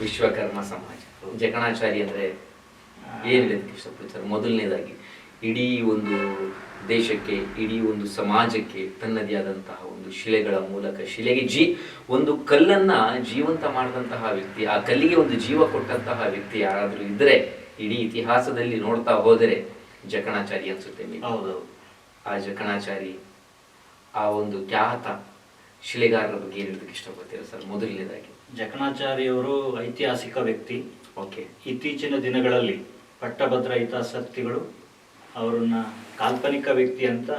ವಿಶ್ವಕರ್ಮ ಸಮಾಜ. ಜಕಣಾಚಾರಿ ಅಂದರೆ ಏನಿದೆ ಹೇಳೋದಕ್ಕೆ ಇಷ್ಟಪಡ್ತಾರೆ ಮೊದಲನೇದಾಗಿ ಇಡೀ ಒಂದು ದೇಶಕ್ಕೆ ಇಡೀ ಒಂದು ಸಮಾಜಕ್ಕೆ ತನ್ನದೇ ಆದಂತಹ ಒಂದು ಶಿಲೆಗಳ ಮೂಲಕ ಶಿಲೆಗೆ ಜೀ ಒಂದು ಕಲ್ಲನ್ನು ಜೀವಂತ ಮಾಡಿದಂತಹ ವ್ಯಕ್ತಿ ಆ ಕಲ್ಲಿಗೆ ಒಂದು ಜೀವ ಕೊಟ್ಟಂತಹ ವ್ಯಕ್ತಿ ಯಾರಾದರೂ ಇದ್ದರೆ ಇಡೀ ಇತಿಹಾಸದಲ್ಲಿ ನೋಡ್ತಾ ಹೋದರೆ ಜಕಣಾಚಾರಿ ಅನಿಸುತ್ತೆ ಹೌದು ಆ ಜಕಣಾಚಾರಿ ಆ ಒಂದು ಖ್ಯಾತ ಶಿಲೆಗಾರರ ಬಗ್ಗೆ ಏನ್ ಹೇಳೋದಕ್ಕೆ ಇಷ್ಟಪಡ್ತೀರಾ ಸರ್? ಮೊದಲನೇದಾಗಿ. ಜಕಣಾಚಾರ್ಯವರು ಐತಿಹಾಸಿಕ ವ್ಯಕ್ತಿ. ಓಕೆ ಇತ್ತೀಚಿನ ದಿನಗಳಲ್ಲಿ ಪಟ್ಟಭದ್ರ ಹಿತಾಸಕ್ತಿಗಳು ಅವರನ್ನ ಕಾಲ್ಪನಿಕ ವ್ಯಕ್ತಿ ಅಂತ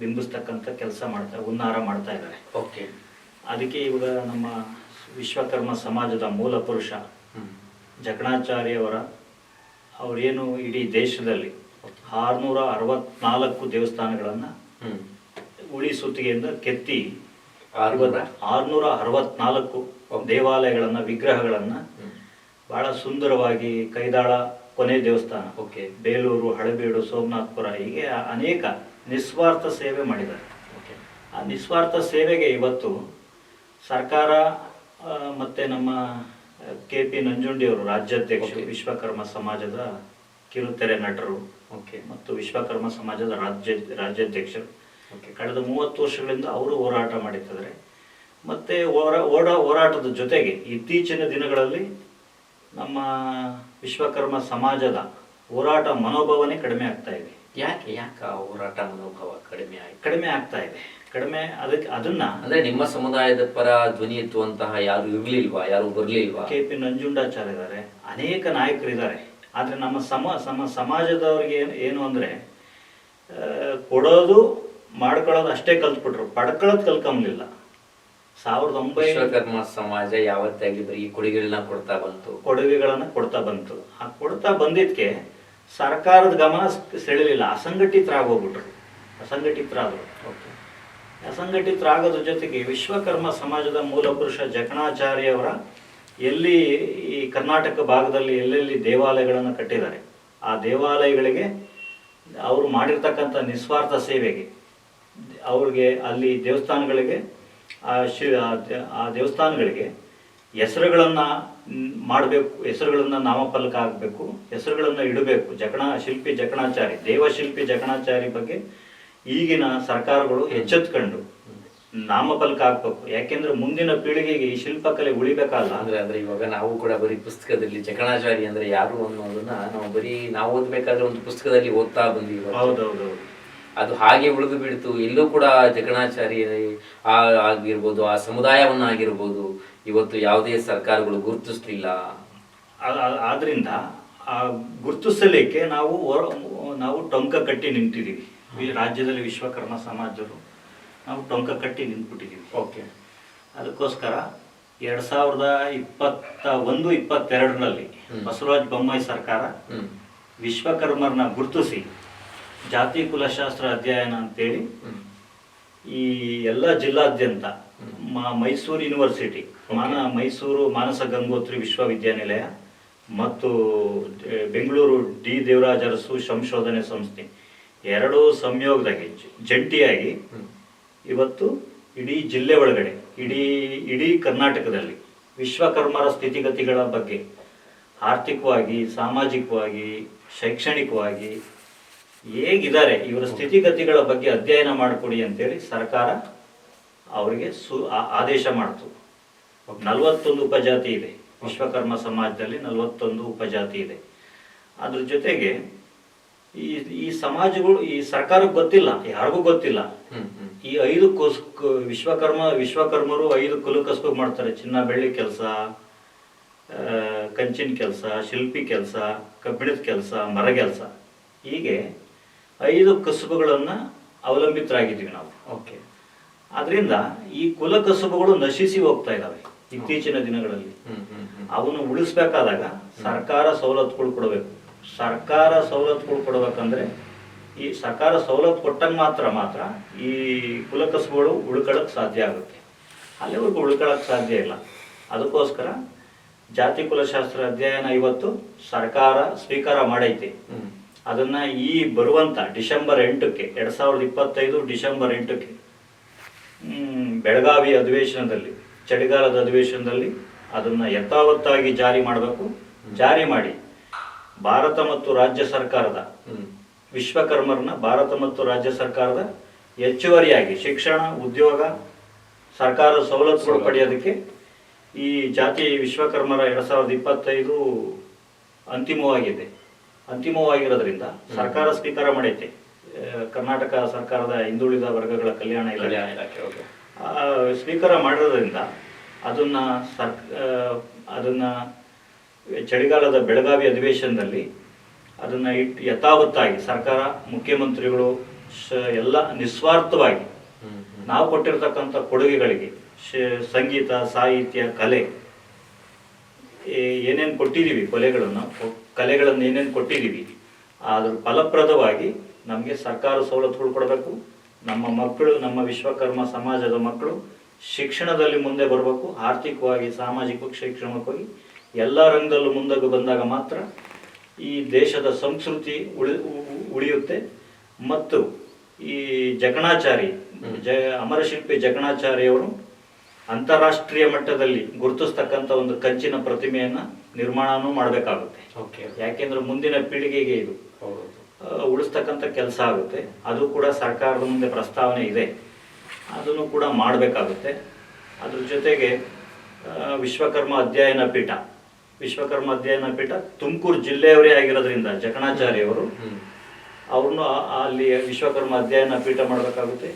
ಬಿಂಬಿಸ್ತಕ್ಕಂಥ ಕೆಲಸ ಮಾಡ್ತಾ ಹುನ್ನಾರ ಮಾಡ್ತಾ ಇದ್ದಾರೆ. ಓಕೆ ಅದಕ್ಕೆ ಇವಾಗ ನಮ್ಮ ವಿಶ್ವಕರ್ಮ ಸಮಾಜದ ಮೂಲ ಪುರುಷ ಜಕಣಾಚಾರ್ಯವರ ಅವರೇನು ಇಡೀ ದೇಶದಲ್ಲಿ ಆರುನೂರ ಅರವತ್ನಾಲ್ಕು ದೇವಸ್ಥಾನಗಳನ್ನು ಉಳಿ ಸುತ್ತಿಗೆಯಿಂದ ಕೆತ್ತಿ ಆರುನೂರ? ಅರವತ್ನಾಲ್ಕು. ದೇವಾಲಯಗಳನ್ನ ವಿಗ್ರಹಗಳನ್ನು ಬಹಳ ಸುಂದರವಾಗಿ ಕೈದಾಳ ಕೊನೆ ದೇವಸ್ಥಾನ. ಓಕೆ. ಬೇಲೂರು ಹಳೆಬೀಡು ಸೋಮನಾಥ್ಪುರ ಹೀಗೆ ಅನೇಕ ನಿಸ್ವಾರ್ಥ ಸೇವೆ ಮಾಡಿದ್ದಾರೆ. ಓಕೆ. ಆ ನಿಸ್ವಾರ್ಥ ಸೇವೆಗೆ ಇವತ್ತು ಸರ್ಕಾರ ಮತ್ತು ಮತ್ತೆ ನಮ್ಮ ಕೆ ಪಿ ನಂಜುಂಡಿಯವರು ರಾಜ್ಯಾಧ್ಯಕ್ಷರು ವಿಶ್ವಕರ್ಮ ಸಮಾಜದ ಕಿರುತೆರೆ ನಟರು ಓಕೆ. ಮತ್ತು ವಿಶ್ವಕರ್ಮ ಸಮಾಜದ ರಾಜ್ಯ ರಾಜ್ಯಾಧ್ಯಕ್ಷರು. ಓಕೆ. ಕಳೆದ ಮೂವತ್ತು ವರ್ಷಗಳಿಂದ ಅವರು ಹೋರಾಟ ಮಾಡಿದ್ದಾರೆ. ಮತ್ತೆ ಹೋರಾ ಓಡ ಹೋರಾಟದ ಜೊತೆಗೆ ಇತ್ತೀಚಿನ ದಿನಗಳಲ್ಲಿ ನಮ್ಮ ವಿಶ್ವಕರ್ಮ ಸಮಾಜದ ಹೋರಾಟ ಮನೋಭಾವನೆ ಕಡಿಮೆ ಆಗ್ತಾ ಇದೆ. ಯಾಕೆ ಯಾಕೆ ಆ ಹೋರಾಟ ಮನೋಭಾವ ಕಡಿಮೆ ಆಗಿ ಕಡಿಮೆ ಆಗ್ತಾ ಇದೆ? ಕಡಿಮೆ ಅದಕ್ಕೆ ಅದನ್ನ ಅಂದ್ರೆ ನಿಮ್ಮ ಸಮುದಾಯದ ಪರ ಧ್ವನಿ ಎತ್ತುವಂತಹ ಯಾರು ಇರ್ಲಿಲ್ವಾ ಯಾರು ಬರ್ಲಿಲ್ವಾ? ಕೆ ಪಿ ನಂಜುಂಡಾಚಾರ್ಯ ಇದ್ದಾರೆ. ಅನೇಕ ನಾಯಕರಿದ್ದಾರೆ. ಆದ್ರೆ ನಮ್ಮ ಸಮ ಸಮ ಸಮಾಜದವ್ರಿಗೆ ಏನು ಅಂದ್ರೆ ಕೊಡೋದು ಮಾಡ್ಕೊಳ್ಳೋದು ಅಷ್ಟೇ ಕಲ್ತ್ಬಿಟ್ರು. ಪಡ್ಕೊಳ್ಳೋದು ಕಲ್ಕೊಂಬಲಿಲ್ಲ ಸಾವಿರದ ಒಂಬೈನೂರ ವಿಶ್ವಕರ್ಮ ಸಮಾಜ ಯಾವತ್ತಾಗಿ ಬರೀ ಕೊಡುಗೆಗಳನ್ನ ಕೊಡ್ತಾ ಬಂತು. ಕೊಡುಗೆಗಳನ್ನು ಕೊಡ್ತಾ ಬಂತು. ಆ ಕೊಡ್ತಾ ಬಂದಿದ್ಕೆ ಸರ್ಕಾರದ ಗಮನ ಸ್- ಸೆಳೆಲಿಲ್ಲ. ಅಸಂಘಟಿತರಾಗೋಗ್ಬಿಟ್ರು. ಅಸಂಘಟಿತರಾದರು. ಓಕೆ. ಅಸಂಘಟಿತರಾಗೋದ್ರ ಜೊತೆಗೆ ವಿಶ್ವಕರ್ಮ ಸಮಾಜದ ಮೂಲಪುರುಷ ಜಕಣಾಚಾರ್ಯವರ ಎಲ್ಲಿ ಈ ಕರ್ನಾಟಕ ಭಾಗದಲ್ಲಿ ಎಲ್ಲೆಲ್ಲಿ ದೇವಾಲಯಗಳನ್ನು ಕಟ್ಟಿದ್ದಾರೆ ಆ ದೇವಾಲಯಗಳಿಗೆ ಅವರು ಮಾಡಿರ್ತಕ್ಕಂಥ ನಿಸ್ವಾರ್ಥ ಸೇವೆಗೆ ಅವ್ರಿಗೆ ಅಲ್ಲಿ ದೇವಸ್ಥಾನಗಳಿಗೆ ಆ ಶಿವ ಆ ದೇವಸ್ಥಾನಗಳಿಗೆ ಹೆಸರುಗಳನ್ನು ಮಾಡಬೇಕು ಹೆಸರುಗಳನ್ನು ನಾಮಫಲಕ ಆಗಬೇಕು ಹೆಸರುಗಳನ್ನು ಇಡಬೇಕು. ಜಕಣ ಶಿಲ್ಪಿ ಜಕಣಾಚಾರಿ ದೇವಶಿಲ್ಪಿ ಜಕಣಾಚಾರಿ ಬಗ್ಗೆ ಈಗಿನ ಸರ್ಕಾರಗಳು ಎಚ್ಚೆತ್ಕೊಂಡು ನಾಮಫಲಕ ಹಾಕ್ಬೇಕು. ಯಾಕೆಂದ್ರೆ ಮುಂದಿನ ಪೀಳಿಗೆಗೆ ಈ ಶಿಲ್ಪಕಲೆ ಉಳಿಬೇಕಲ್ಲ. ಅಂದ್ರೆ ಅಂದ್ರೆ ಇವಾಗ ನಾವು ಕೂಡ ಬರೀ ಪುಸ್ತಕದಲ್ಲಿ ಜಕಣಾಚಾರಿ ಅಂದ್ರೆ ಯಾರು ಅನ್ನೋದನ್ನ ನಾವು ಬರೀ ನಾವು ಓದ್ಬೇಕಾದ್ರೆ ಒಂದು ಪುಸ್ತಕದಲ್ಲಿ ಓದ್ತಾ ಬಂದಿವಿ ಹೌದೌದು ಅದು ಹಾಗೆ ಉಳಿದು ಬಿಡ್ತು ಇಲ್ಲೂ ಕೂಡ ಜಕಣಾಚಾರಿ ಆ ಆಗಿರ್ಬೋದು ಆ ಸಮುದಾಯವನ್ನು ಆಗಿರ್ಬೋದು ಇವತ್ತು ಯಾವುದೇ ಸರ್ಕಾರಗಳು ಗುರುತಿಸ್ಲಿಲ್ಲ. ಆ- ಆದ್ರಿಂದ ಆ ಗುರುತಿಸಲಿಕ್ಕೆ ನಾವು ನಾವು ಟೊಂಕ ಕಟ್ಟಿ ನಿಂತಿದ್ದೀವಿ. ಈ ರಾಜ್ಯದಲ್ಲಿ ವಿಶ್ವಕರ್ಮ ಸಮಾಜರು ನಾವು ಟೊಂಕ ಕಟ್ಟಿ ನಿಂತ್ಬಿಟ್ಟಿದ್ದೀವಿ. ಓಕೆ. ಅದಕ್ಕೋಸ್ಕರ ಎರಡ್ ಸಾವಿರದ ಇಪ್ಪತ್ತ ಒಂದು ಇಪ್ಪತ್ತೆರಡರಲ್ಲಿ. ಬಸವರಾಜ ಬೊಮ್ಮಾಯಿ ಸರ್ಕಾರ ವಿಶ್ವಕರ್ಮರನ್ನ ಗುರುತಿಸಿ ಜಾತಿ ಕುಲಶಾಸ್ತ್ರ ಅಧ್ಯಯನ ಅಂತೇಳಿ ಈ ಎಲ್ಲ ಜಿಲ್ಲಾದ್ಯಂತ. ಮೈಸೂರು ಯೂನಿವರ್ಸಿಟಿ ಮಾನ ಮೈಸೂರು ಮಾನಸ ಗಂಗೋತ್ರಿ ವಿಶ್ವವಿದ್ಯಾನಿಲಯ ಮತ್ತು ಬೆಂಗಳೂರು ಡಿ ದೇವರಾಜ ಅರಸು ಸಂಶೋಧನೆ ಸಂಸ್ಥೆ. ಎರಡೂ ಸಂಯೋಗದಾಗಿ ಜಂಟಿಯಾಗಿ ಇವತ್ತು ಇಡೀ ಜಿಲ್ಲೆ ಒಳಗಡೆ ಇಡೀ ಇಡೀ ಕರ್ನಾಟಕದಲ್ಲಿ ವಿಶ್ವಕರ್ಮರ ಸ್ಥಿತಿಗತಿಗಳ ಬಗ್ಗೆ ಆರ್ಥಿಕವಾಗಿ ಸಾಮಾಜಿಕವಾಗಿ ಶೈಕ್ಷಣಿಕವಾಗಿ ಹೇಗಿದ್ದಾರೆ ಇವರ ಸ್ಥಿತಿಗತಿಗಳ ಬಗ್ಗೆ ಅಧ್ಯಯನ ಮಾಡಿಕೊಡಿ ಅಂತೇಳಿ ಸರ್ಕಾರ ಅವರಿಗೆ ಸು ಆದೇಶ ಮಾಡ್ತು. ನಲವತ್ತೊಂದು ಉಪಜಾತಿ ಇದೆ. ವಿಶ್ವಕರ್ಮ ಸಮಾಜದಲ್ಲಿ ನಲವತ್ತೊಂದು ಉಪಜಾತಿ ಇದೆ. ಅದ್ರ ಜೊತೆಗೆ ಈ ಈ ಸಮಾಜಗಳು ಈ ಸರ್ಕಾರಕ್ಕೆ ಗೊತ್ತಿಲ್ಲ ಯಾರಿಗೂ ಗೊತ್ತಿಲ್ಲ. ಈ ಐದು ಕೋಸ್ ವಿಶ್ವಕರ್ಮ ವಿಶ್ವಕರ್ಮರು ಐದು ಕುಲು ಕಸಬು ಮಾಡ್ತಾರೆ. ಚಿನ್ನ ಬೆಳ್ಳಿ ಕೆಲಸ ಕಂಚಿನ ಕೆಲಸ ಶಿಲ್ಪಿ ಕೆಲಸ ಕಬ್ಬಿಣದ ಕೆಲಸ ಮರ ಕೆಲಸ. ಹೀಗೆ ಐದು ಕಸುಬುಗಳನ್ನ ಅವಲಂಬಿತರಾಗಿದ್ದೀವಿ ನಾವು. ಓಕೆ ಅದರಿಂದ ಈ ಕುಲ ಕಸುಬುಗಳು ನಶಿಸಿ ಹೋಗ್ತಾ ಇದ್ದಾವೆ ಇತ್ತೀಚಿನ ದಿನಗಳಲ್ಲಿ. ಅವನ್ನು ಉಳಿಸ್ಬೇಕಾದಾಗ ಸರ್ಕಾರ ಸವಲತ್ತುಗಳು ಕೊಡಬೇಕು. ಸರ್ಕಾರ ಸವಲತ್ತುಗಳು ಕೊಡಬೇಕಂದ್ರೆ ಈ ಸರ್ಕಾರ ಸವಲತ್ತು ಕೊಟ್ಟಂಗ ಮಾತ್ರ ಮಾತ್ರ ಈ ಕುಲ ಕಸುಬುಗಳು ಉಳ್ಕೊಳ್ಳೋಕೆ ಸಾಧ್ಯ ಆಗುತ್ತೆ. ಅಲ್ಲಿವರೆಗೂ ಉಳ್ಕೊಳ್ಳೋಕೆ ಸಾಧ್ಯ ಇಲ್ಲ. ಅದಕ್ಕೋಸ್ಕರ ಜಾತಿ ಕುಲಶಾಸ್ತ್ರ ಅಧ್ಯಯನ ಇವತ್ತು ಸರ್ಕಾರ ಸ್ವೀಕಾರ ಮಾಡೈತೆ. ಅದನ್ನ ಈ ಬರುವಂತ ಡಿಸೆಂಬರ್ ಎಂಟಕ್ಕೆ ಎರಡ್ ಸಾವಿರದ ಇಪ್ಪತ್ತೈದು ಡಿಸೆಂಬರ್ ಎಂಟಕ್ಕೆ ಬೆಳಗಾವಿ ಅಧಿವೇಶನದಲ್ಲಿ ಚಳಿಗಾಲದ ಅಧಿವೇಶನದಲ್ಲಿ ಅದನ್ನ ಯಥಾವತ್ತಾಗಿ ಜಾರಿ ಮಾಡಬೇಕು. ಜಾರಿ ಮಾಡಿ ಭಾರತ ಮತ್ತು ರಾಜ್ಯ ಸರ್ಕಾರದ ವಿಶ್ವಕರ್ಮರನ್ನ ಭಾರತ ಮತ್ತು ರಾಜ್ಯ ಸರ್ಕಾರದ ಹೆಚ್ಚುವರಿಯಾಗಿ ಶಿಕ್ಷಣ ಉದ್ಯೋಗ ಸರ್ಕಾರದ ಸವಲತ್ತುಗಳು ಪಡೆಯೋದಕ್ಕೆ ಈ ಜಾತಿ ವಿಶ್ವಕರ್ಮರ ಎರಡ್ ಸಾವಿರದ ಇಪ್ಪತ್ತೈದು ಅಂತಿಮವಾಗಿದೆ. ಅಂತಿಮವಾಗಿರೋದ್ರಿಂದ ಸರ್ಕಾರ ಸ್ವೀಕಾರ ಮಾಡೈತೆ. ಕರ್ನಾಟಕ ಸರ್ಕಾರದ ಹಿಂದುಳಿದ ವರ್ಗಗಳ ಕಲ್ಯಾಣ ಇಲಾಖೆ. ಇಲಾಖೆ ಆ, ಸ್ವೀಕಾರ ಮಾಡಿರೋದ್ರಿಂದ ಅದನ್ನ ಸರ್ ಅದನ್ನ ಚಳಿಗಾಲದ ಬೆಳಗಾವಿ ಅಧಿವೇಶನದಲ್ಲಿ ಅದನ್ನ ಇಟ್ಟು ಯಥಾವತ್ತಾಗಿ ಸರ್ಕಾರ ಮುಖ್ಯಮಂತ್ರಿಗಳು ಶ- ಎಲ್ಲ ನಿಸ್ವಾರ್ಥವಾಗಿ ನಾವು ಕೊಟ್ಟಿರ್ತಕ್ಕಂಥ ಕೊಡುಗೆಗಳಿಗೆ ಶ- ಸಂಗೀತ ಸಾಹಿತ್ಯ ಕಲೆ ಏನೇನು ಕೊಟ್ಟಿದ್ದೀವಿ ಕೊಲೆಗಳನ್ನು ಕಲೆಗಳನ್ನು ಏನೇನು ಕೊಟ್ಟಿದ್ದೀವಿ ಅದ್ರ ಫಲಪ್ರದವಾಗಿ ನಮಗೆ ಸರ್ಕಾರ ಸವಲತ್ತುಗಳು ಕೊಡಬೇಕು. ನಮ್ಮ ಮಕ್ಕಳು, ನಮ್ಮ ವಿಶ್ವಕರ್ಮ ಸಮಾಜದ ಮಕ್ಕಳು ಶಿಕ್ಷಣದಲ್ಲಿ ಮುಂದೆ ಬರಬೇಕು. ಆರ್ಥಿಕವಾಗಿ, ಸಾಮಾಜಿಕ ಶೈಕ್ಷಣಿಕವಾಗಿ ಎಲ್ಲ ರಂಗದಲ್ಲೂ ಮುಂದಕ್ಕೆ ಬಂದಾಗ ಮಾತ್ರ ಈ ದೇಶದ ಸಂಸ್ಕೃತಿ ಉಳಿಯುತ್ತೆ. ಮತ್ತು ಈ ಜಕಣಾಚಾರಿ, ಜ, ಅಮರಶಿಲ್ಪಿ ಜಕಣಾಚಾರಿಯವರು ಅಂತಾರಾಷ್ಟ್ರೀಯ ಮಟ್ಟದಲ್ಲಿ ಗುರುತಿಸ್ತಕ್ಕಂಥ ಒಂದು ಕಂಚಿನ ಪ್ರತಿಮೆಯನ್ನ ನಿರ್ಮಾಣನೂ ಮಾಡಬೇಕಾಗುತ್ತೆ. ಓಕೆ. ಯಾಕೆಂದ್ರೆ ಮುಂದಿನ ಪೀಳಿಗೆಗೆ ಇದು ಉಳಿಸ್ತಕ್ಕಂಥ ಕೆಲಸ ಆಗುತ್ತೆ. ಅದು ಕೂಡ ಸರ್ಕಾರದ ಮುಂದೆ ಪ್ರಸ್ತಾವನೆ ಇದೆ. ಅದನ್ನು ಕೂಡ ಮಾಡಬೇಕಾಗುತ್ತೆ. ಅದ್ರ ಜೊತೆಗೆ ವಿಶ್ವಕರ್ಮ ಅಧ್ಯಯನ ಪೀಠ. ವಿಶ್ವಕರ್ಮ ಅಧ್ಯಯನ ಪೀಠ ತುಮಕೂರು ಜಿಲ್ಲೆಯವರೇ ಆಗಿರೋದ್ರಿಂದ ಜಕಣಾಚಾರ್ಯವರು. ಅವ್ರನ್ನು ಅಲ್ಲಿ ವಿಶ್ವಕರ್ಮ ಅಧ್ಯಯನ ಪೀಠ ಮಾಡಬೇಕಾಗುತ್ತೆ.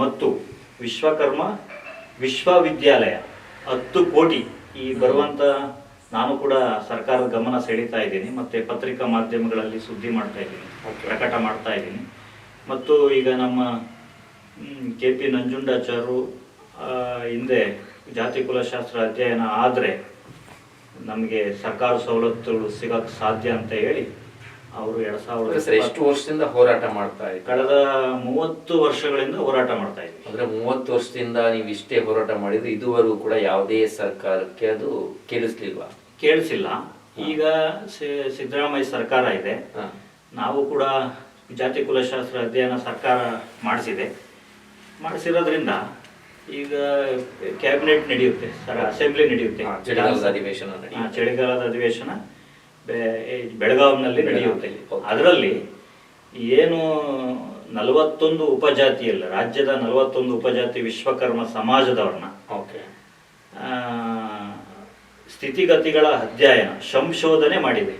ಮತ್ತು ವಿಶ್ವಕರ್ಮ ವಿಶ್ವವಿದ್ಯಾಲಯ ಹತ್ತು ಕೋಟಿ ಈ ಬರುವಂತ ನಾನು ಕೂಡ ಸರ್ಕಾರದ ಗಮನ ಸೆಳೀತಾ ಇದ್ದೀನಿ ಮತ್ತೆ ಪತ್ರಿಕಾ ಮಾಧ್ಯಮಗಳಲ್ಲಿ ಸುದ್ದಿ ಮಾಡ್ತಾ ಇದ್ದೀನಿ. ಪ್ರಕಟ ಮಾಡ್ತಾ ಇದ್ದೀನಿ ಮತ್ತು ಈಗ ನಮ್ಮ ಕೆ ಪಿ ನಂಜುಂಡಾಚಾರ್ಯರು ಹಿಂದೆ ಜಾತಿ ಕುಲಶಾಸ್ತ್ರ ಅಧ್ಯಯನ ಆದರೆ ನಮಗೆ ಸರ್ಕಾರ ಸವಲತ್ತುಗಳು ಸಿಗಕ್ಕೆ ಸಾಧ್ಯ ಅಂತ ಹೇಳಿ ಅವರು ಎರಡ್ ಸರ್ ಸಾವಿರದ ಎಷ್ಟು ವರ್ಷದಿಂದ ಹೋರಾಟ ಮಾಡ್ತಾ ಇದ್ದಾರೆ? ಕಳೆದ ಮೂವತ್ತು ವರ್ಷಗಳಿಂದ ಹೋರಾಟ ಮಾಡ್ತಾ ಇದ್ದೀವಿ. ಅಂದ್ರೆ ಮೂವತ್ತು ವರ್ಷದಿಂದ ನೀವು ಇಷ್ಟೇ ಹೋರಾಟ ಮಾಡಿದ್ರೆ ಇದುವರೆಗೂ ಕೂಡ ಯಾವುದೇ ಸರ್ಕಾರಕ್ಕೆ ಅದು ಕೇಳಿಸ್ಲಿಲ್ವಾ? ಕೇಳಿಸಿಲ್ಲ. ಈಗ ಸಿದ್ದರಾಮಯ್ಯ ಸರ್ಕಾರ ಇದೆ. ನಾವು ಕೂಡ ಜಾತಿ ಕುಲಶಾಸ್ತ್ರ ಅಧ್ಯಯನ ಸರ್ಕಾರ ಮಾಡಿಸಿದೆ. ಮಾಡಿಸಿರೋದ್ರಿಂದ ಈಗ ಕ್ಯಾಬಿನೆಟ್ ನಡೆಯುತ್ತೆ ಸರ್ ಅಸೆಂಬ್ಲಿ ನಡೆಯುತ್ತೆ. ಚಳಿಗಾಲದ ಅಧಿವೇಶನ. ಚಳಿಗಾಲದ ಅಧಿವೇಶನ. ಬೆಳಗಾವಿನಲ್ಲಿ ನಡೆಯುತ್ತೆ. ಅದರಲ್ಲಿ ಏನು ನಲವತ್ತೊಂದು ಉಪಜಾತಿಯಲ್ಲ ರಾಜ್ಯದ ನಲವತ್ತೊಂದು ಉಪಜಾತಿ ವಿಶ್ವಕರ್ಮ ಸಮಾಜದವ್ರನ್ನ ಸ್ಥಿತಿಗತಿಗಳ ಅಧ್ಯಯನ ಸಂಶೋಧನೆ ಮಾಡಿದೆ.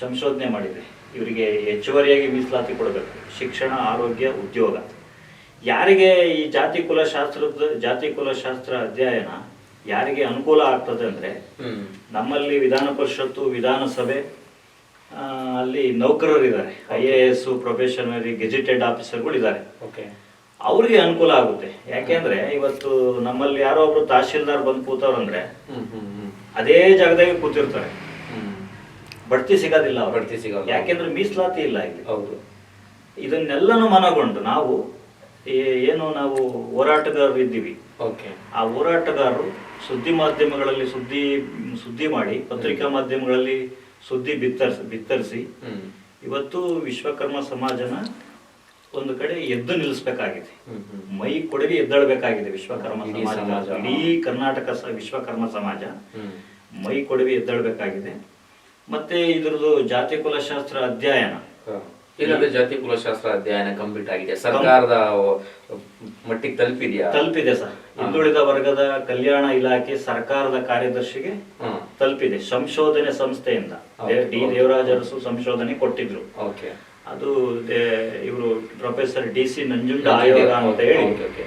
ಸಂಶೋಧನೆ ಮಾಡಿದೆ. ಇವರಿಗೆ ಹೆಚ್ಚುವರಿಯಾಗಿ ಮೀಸಲಾತಿ ಕೊಡಬೇಕು. ಶಿಕ್ಷಣ ಆರೋಗ್ಯ ಉದ್ಯೋಗ. ಯಾರಿಗೆ ಈ ಜಾತಿ ಕುಲಶಾಸ್ತ್ರದ ಜಾತಿ ಕುಲಶಾಸ್ತ್ರ ಅಧ್ಯಯನ ಯಾರಿಗೆ ಅನುಕೂಲ ಆಗ್ತದೆ ಅಂದ್ರೆ ನಮ್ಮಲ್ಲಿ ವಿಧಾನ ಪರಿಷತ್ತು ವಿಧಾನಸಭೆ ಅಲ್ಲಿ ಅಲ್ಲಿ ನೌಕರರಿದ್ದಾರೆ. I A S probationary gazetted ಆಫೀಸರ್ಗಳು ಇದ್ದಾರೆ ಓಕೆ ಅವ್ರಿಗೆ ಅನುಕೂಲ ಆಗುತ್ತೆ. ಯಾಕೆಂದ್ರೆ ಇವತ್ತು ನಮ್ಮಲ್ಲಿ ಯಾರೋ ಒಬ್ರು ತಹಶೀಲ್ದಾರ್ ಬಂದು ಕೂತವ್ರಂದ್ರೆ ಅದೇ ಜಾಗದಾಗೆ ಕೂತಿರ್ತಾರೆ. ಬಡ್ತಿ ಸಿಗೋದಿಲ್ಲ. ಬಡ್ತಿ ಸಿಗಲ್ಲ. ಯಾಕೆಂದ್ರೆ ಮೀಸಲಾತಿ ಇಲ್ಲ ಇಲ್ಲಿ. ಹೌದು. ಇದನ್ನೆಲ್ಲನೂ ಮನಗೊಂಡು ನಾವು ಏನು ನಾವು ಹೋರಾಟಗಾರರು ಇದ್ದೀವಿ ಓಕೆ ಆ ಹೋರಾಟಗಾರರು ಸುದ್ದಿ ಮಾಧ್ಯಮಗಳಲ್ಲಿ ಸುದ್ದಿ ಸುದ್ದಿ ಮಾಡಿ ಪತ್ರಿಕಾ ಮಾಧ್ಯಮಗಳಲ್ಲಿ ಸುದ್ದಿ ಬಿತ್ತರಿಸಿ ಬಿತ್ತರಿಸಿ. ಇವತ್ತು ವಿಶ್ವಕರ್ಮ ಸಮಾಜನ ಒಂದು ಕಡೆ ಎದ್ದು ನಿಲ್ಲಿಸ್ಬೇಕಾಗಿದೆ. ಮೈ ಕೊಡಲಿ ಎದ್ದೇಳಬೇಕಾಗಿದೆ ವಿಶ್ವಕರ್ಮ ಸಮಾಜ. ಇಡೀ ಕರ್ನಾಟಕ ವಿಶ್ವಕರ್ಮ ಸಮಾಜ ಮೈ ಕೊಡವಿ ಎದ್ದೇಳಬೇಕಾಗಿದೆ. ಮತ್ತೆ ಇದ್ರದ್ದು ಜಾತಿ ಕುಲಶಾಸ್ತ್ರ ಅಧ್ಯಯನ. ಇಲ್ಲಾಂದ್ರೆ ಜಾತಿ ಕುಲಶಾಸ್ತ್ರ ಅಧ್ಯಯನ ಕಂಪ್ಲೀಟ್ ಆಗಿದೆ? ಸರ್ಕಾರದ ಮಟ್ಟಿಗೆ ತಲುಪಿದೆಯಾ? ತಲುಪಿದೆ ಸರ್. ಹಿಂದುಳಿದ ವರ್ಗದ ಕಲ್ಯಾಣ ಇಲಾಖೆ ಸರ್ಕಾರದ ಕಾರ್ಯದರ್ಶಿಗೆ ತಲುಪಿದೆ. ಸಂಶೋಧನೆ ಸಂಸ್ಥೆಯಿಂದ. ಡಿ ದೇವರಾಜರು ದೇವರಾಜ ಅರಸು ಸಂಶೋಧನೆ ಕೊಟ್ಟಿದ್ರು. ಓಕೆ. ಅದು ಇವರು ಪ್ರೊಫೆಸರ್ ಡಿ ಸಿ ನಂಜುಂಡ ಆಯೋಗ ಅಂತ ಹೇಳಿ.